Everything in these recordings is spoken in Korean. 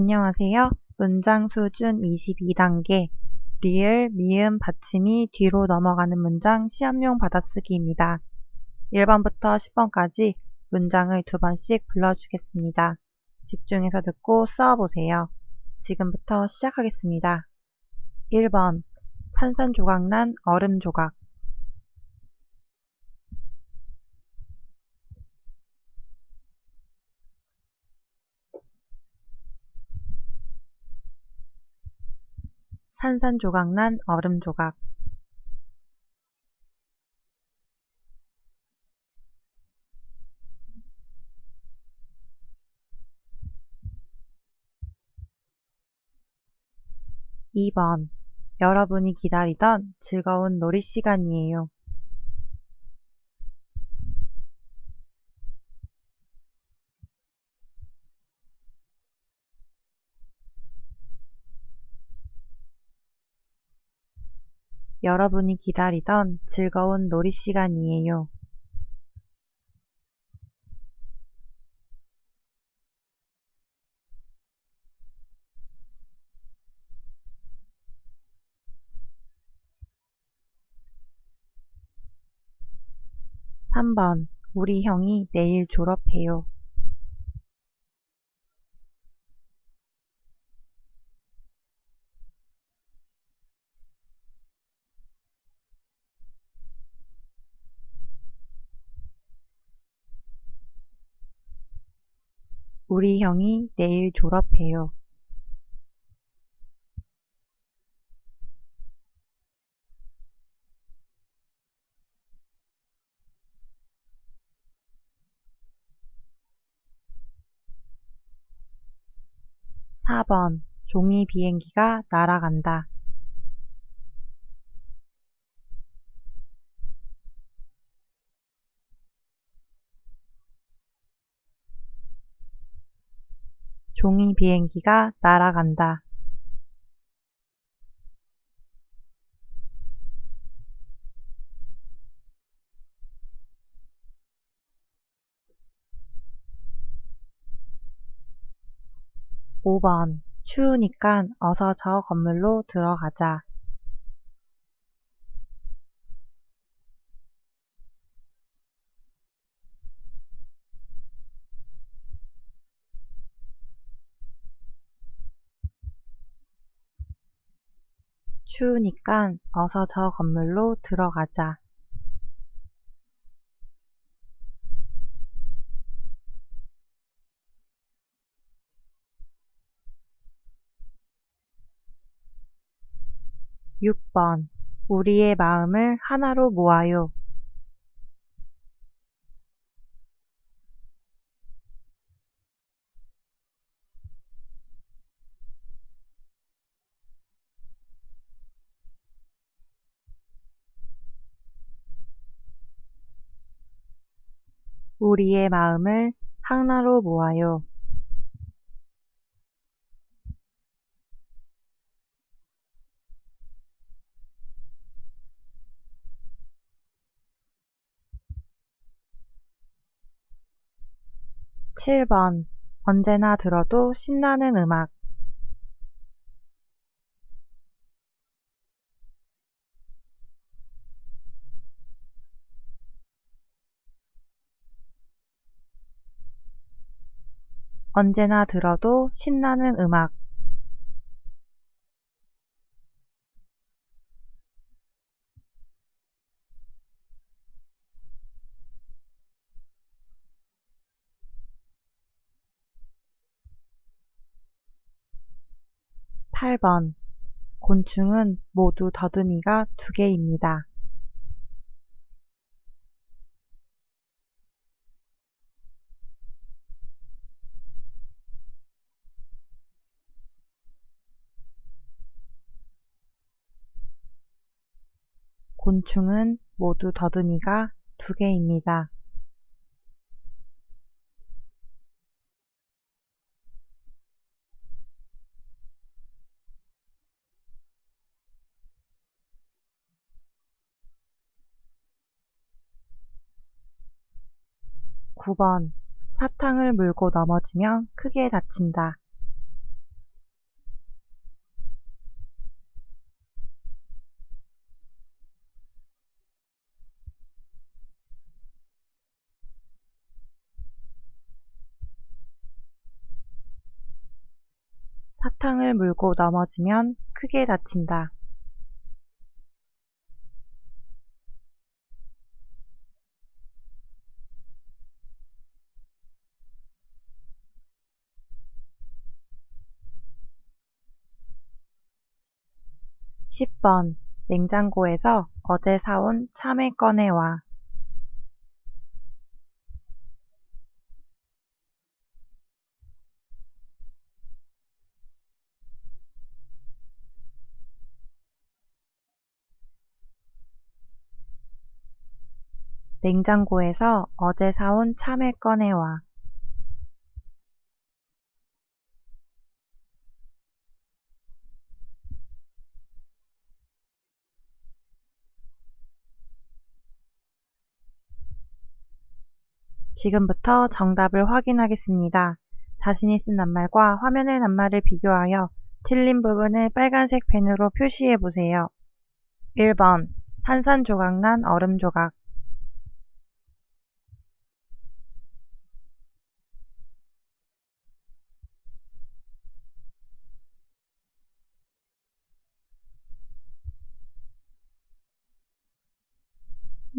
안녕하세요. 문장 수준 22단계 리을, 미음, 받침이 뒤로 넘어가는 문장 시험용 받아쓰기입니다. 1번부터 10번까지 문장을 두 번씩 불러주겠습니다. 집중해서 듣고 써보세요. 지금부터 시작하겠습니다. 1번 산산조각난 얼음조각 ' 산산조각 난 얼음조각' 2번 여러분이 기다리던 즐거운 놀이 시간이에요. 여러분이 기다리던 즐거운 놀이 시간이에요. 3번 우리 형이 내일 졸업해요. 우리 형이 내일 졸업해요. 4번 종이 비행기가 날아간다. 종이 비행기가 날아간다. 5번 추우니깐 어서 저 건물로 들어가자. 추우니깐 어서 저 건물로 들어가자. 6번 우리의 마음을 하나로 모아요. 우리의 마음을 하나로 모아요. 7번 언제나 들어도 신나는 음악 언제나 들어도 신나는 음악 8번 곤충은 모두 더듬이가 두 개입니다. 곤충은 모두 더듬이가 두 개입니다. 9번 사탕을 물고 넘어지면 크게 다친다. 사탕을 물고 넘어지면 크게 다친다. 십번 냉장고에서 어제 사온 참외 꺼내와. 냉장고에서 어제 사온 참외 꺼내와. 지금부터 정답을 확인하겠습니다. 자신이 쓴 낱말과 화면의 낱말을 비교하여 틀린 부분을 빨간색 펜으로 표시해 보세요. 1번 산산조각난 얼음조각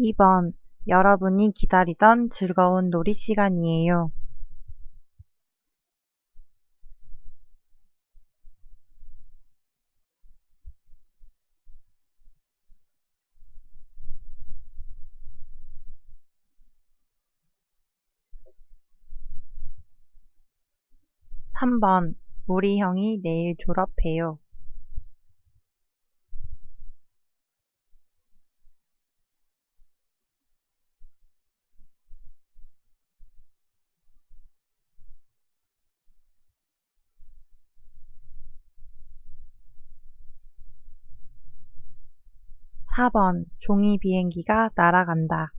2번 여러분이 기다리던 즐거운 놀이 시간이에요. 3번 우리 형이 내일 졸업해요. 4번 종이 비행기가 날아간다.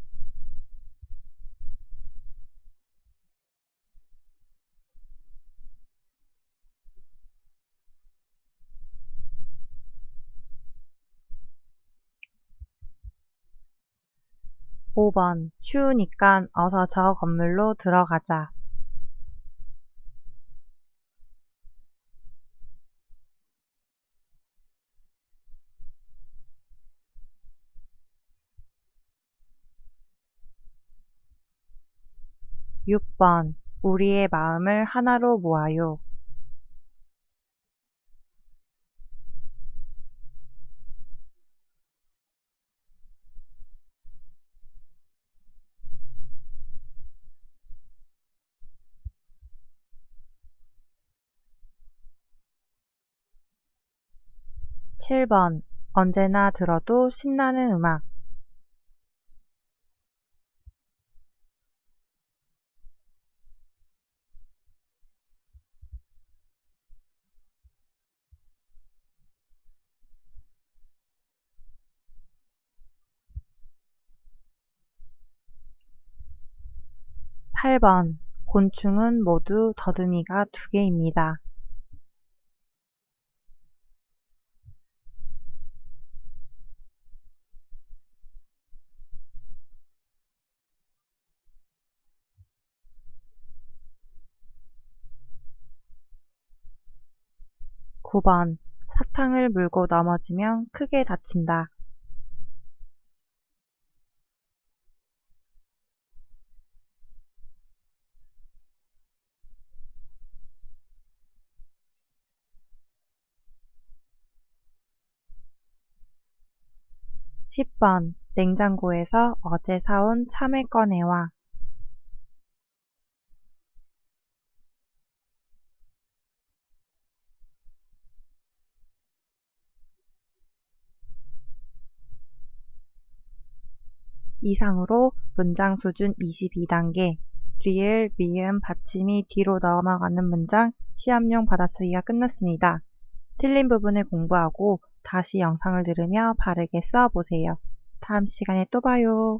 5번 추우니깐 어서 저 건물로 들어가자. 6번 우리의 마음을 하나로 모아요. 7번 언제나 들어도 신나는 음악 8번 곤충은 모두 더듬이가 두 개입니다. 9번 사탕을 물고 넘어지면 크게 다친다. 10번 냉장고에서 어제 사온 참외 꺼내와. '이상으로 문장 수준 22단계 리을, 미음, 받침이 뒤로 넘어가는 문장 시험용 받아쓰기가 끝났습니다. 틀린 부분을 공부하고 다시 영상을 들으며 바르게 써보세요. 다음 시간에 또 봐요.